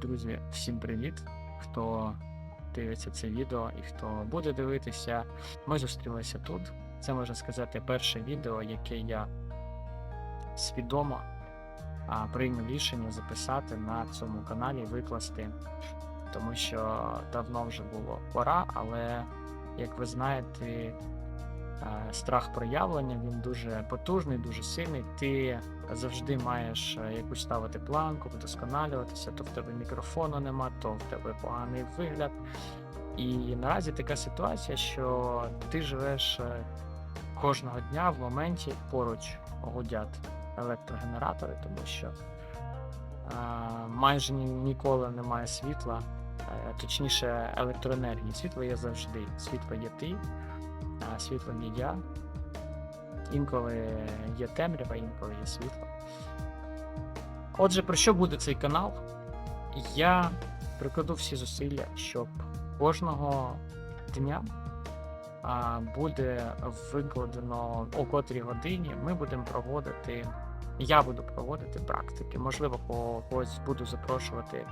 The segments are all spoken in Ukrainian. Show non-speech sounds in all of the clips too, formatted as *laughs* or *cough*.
Друзі, всім привіт! Хто дивиться це відео і хто буде дивитися, ми зустрілися тут. Це можна сказати перше відео, яке я свідомо а, прийняв рішення записати на цьому каналі, викласти, тому що давно вже було пора, але як ви знаєте, страх проявлення він дуже потужний, дуже сильний. Ти завжди маєш е, якусь ставити планку, вдосконалюватися, то в тебе мікрофону нема, то в тебе поганий вигляд. І наразі така ситуація, що ти живеш е, кожного дня в моменті поруч гудять електрогенератори, тому що е, майже ні- ніколи немає світла, е, точніше електроенергії. Світло є завжди. Світло є ти, а світлом є я. Інколи є темрява, інколи є світло. Отже, про що буде цей канал? Я прикладу всі зусилля, щоб кожного дня буде викладено о котрій годині. Ми будемо проводити. Я буду проводити практики. Можливо, когось буду запрошувати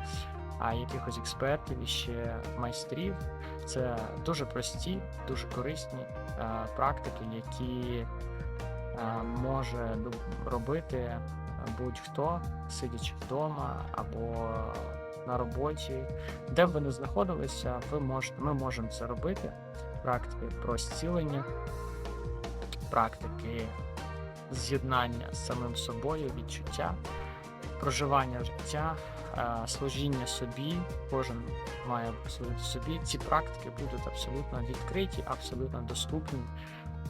якихось експертів і ще майстрів. Це дуже прості, дуже корисні а, практики, які а, може робити будь-хто, сидячи вдома або на роботі. Де б ви не знаходилися, ви можете, ми можемо це робити. Практики про зцілення, практики з'єднання з самим собою, відчуття, проживання життя, е, служіння собі. Кожен має служити собі. Ці практики будуть абсолютно відкриті, абсолютно доступні.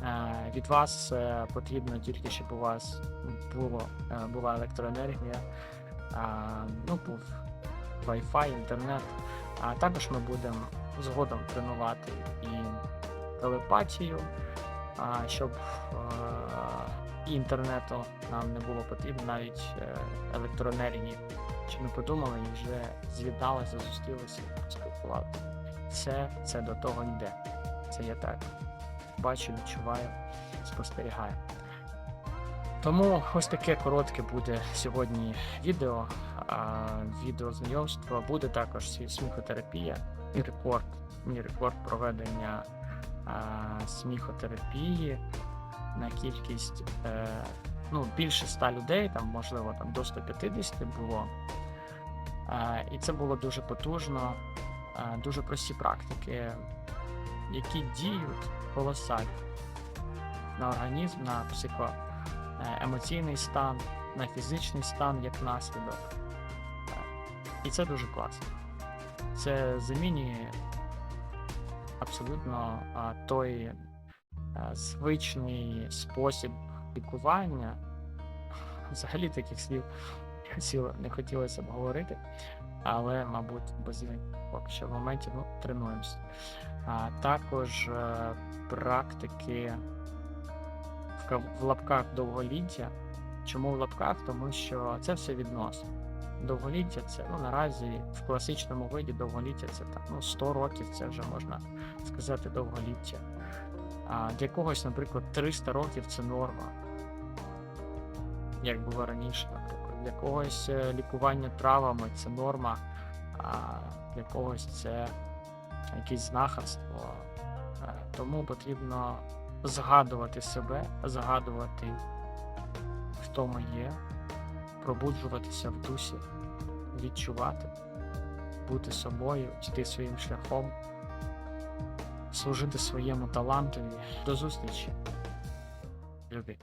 Е, Від вас е, потрібно тільки, щоб у вас було, е, була електроенергія, ну, був Wi-Fi, інтернет. А також ми будемо згодом тренувати і телепатію, щоб е, інтернету нам не було потрібно, навіть е, електроенергії. Чи ми подумали і вже з'єдналися, зустрілися і поспілкувалися. Все це до того йде. Це я так бачу, відчуваю, спостерігаю. Тому ось таке коротке буде сьогодні відео. Відео знайомства. Буде також сміхотерапія і рекорд. Мій рекорд проведення а, сміхотерапії на кількість е, ну, більше 100 людей, там, можливо, там до 150 було. А, і це було дуже потужно, а, дуже прості практики, які діють колосально на організм, на психоемоційний стан, на фізичний стан як наслідок. Е, І це дуже класно. Це замінює абсолютно а, той а, звичний спосіб лікування. *laughs* Взагалі таких слів *laughs* не хотілося б говорити, але, мабуть, без поки що в моменті ну, тренуємося. А також е, практики в, в лапках довголіття. Чому в лапках? Тому що це все відносно. Довголіття це ну, наразі в класичному виді довголіття це так, ну, 100 років, це вже можна сказати довголіття. А для когось, наприклад, 300 років це норма. Як було раніше, наприклад. Для когось е, лікування травами це норма, а для когось це якесь знахарство. Е, Тому потрібно згадувати себе, згадувати, хто ми є, пробуджуватися в дусі, відчувати, бути собою, йти своїм шляхом, служити своєму талантові. До зустрічі, люди.